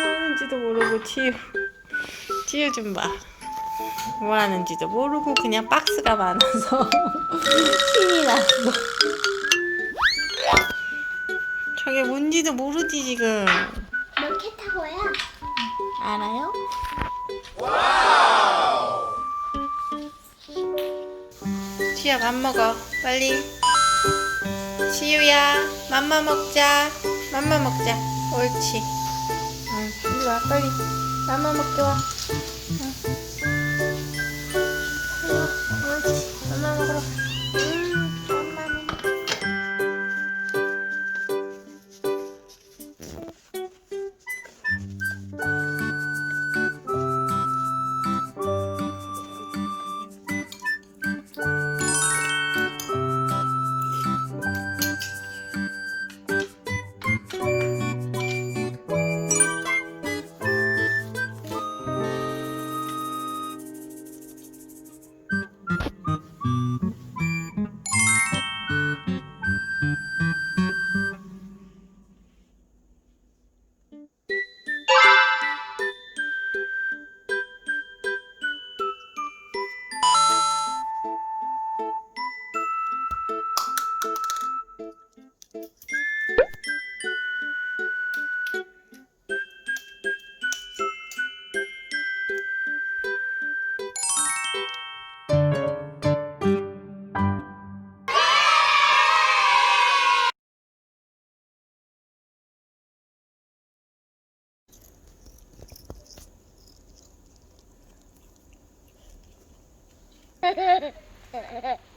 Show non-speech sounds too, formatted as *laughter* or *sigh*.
뭔지도 모르고 치유 치유 좀 봐 뭐 하는지도 모르고 그냥 박스가 많아서 *laughs* 신이 났어 저게 뭔지도 모르지 지금. 몇개 타고야? 알아요? 치유야 밥 먹어. 빨리. 치유야 맘마 먹자 맘마 먹자. 옳지. 응, 이리 와 빨리. 맘마 먹게 와. 응. Ha ha ha!